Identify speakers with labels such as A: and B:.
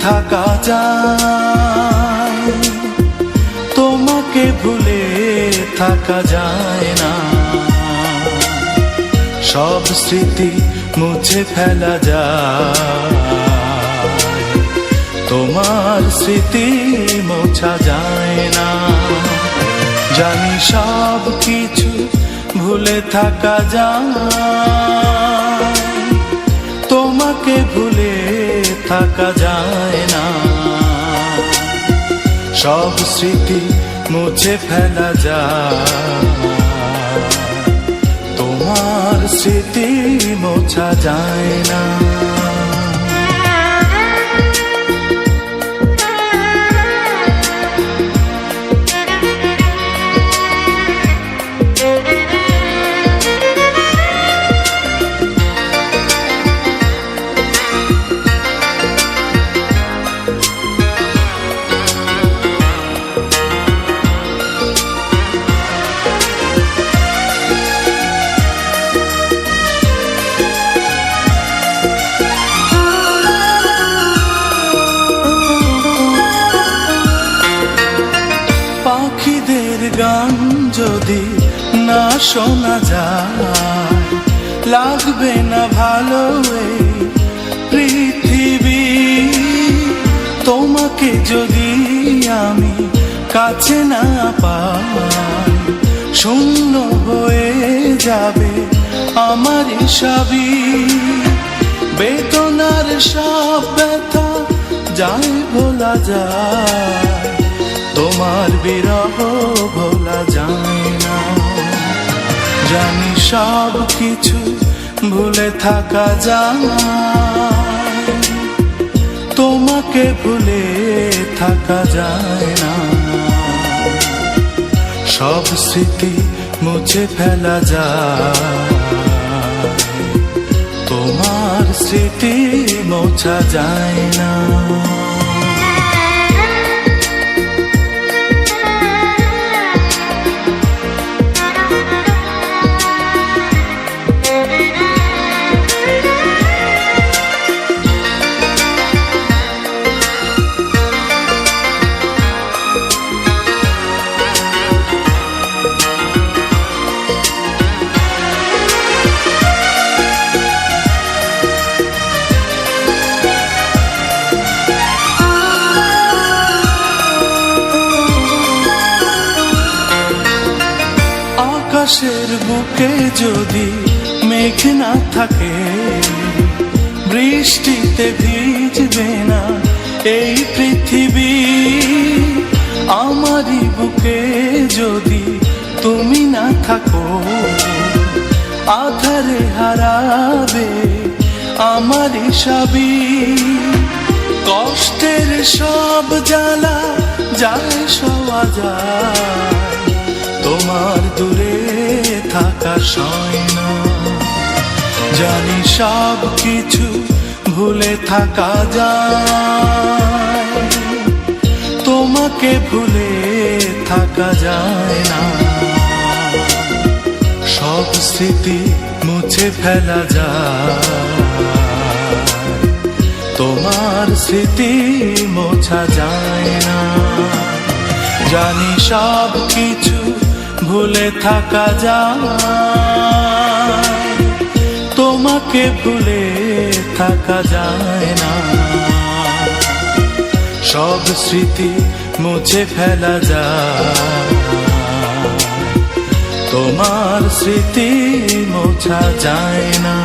A: থাকা যায়। তোমাকে ভুলে থাকা যায় না। সব স্মৃতি মুছে ফেলা যায়। তোমার স্মৃতি মোছা যায় না। জানি সব কিছু ভুলে থাকা যায়। তোমাকে ভুলে থাকা যায় না। সব স্মৃতি মুছে ফেলা যায়। তোমার স্মৃতি মোছা যায় না। পাখিদের গান যদি না শোনা যায়, লাগবে না ভালো পৃথিবী। তোমাকে যদি আমি কাছে না পাই, শূন্য হয়ে যাবে আমার সবই। বেদনার সব ব্যথা যায় ভোলা যায়। তোমার বিরহ ভোলা যায় না। জানি সব কিছু ভুলে থাকা যায়। তোমাকে ভুলে থাকা যায় না। সব স্মৃতি মুছে ফেলা যায়। তোমার স্মৃতি মোছা যায় না। আকাশের বুকে যদি মেঘ না থাকে, বৃষ্টিতে ভিজবে না এই পৃথিবী। আমারই বুকে যদি তুমি না থাকো, আধারে হারাবে আমারই সবই। কষ্টের সব জ্বালা যায় সওয়া যায়, তোমার দূরে থাকা না জানি সব কিছু ভুলে থাকা যায়। তোমাকে ভুলে থাকা যায় না। সব স্মৃতি মুছে ফেলা যায়। তোমার স্মৃতি মোছা যায় না। জানি সব কিছু ভুলে থাকা যায়, তোমাকে ভুলে থাকা যায় না। সব স্মৃতি মুছে ফেলা যায়, তোমার স্মৃতি মোছা যায় না।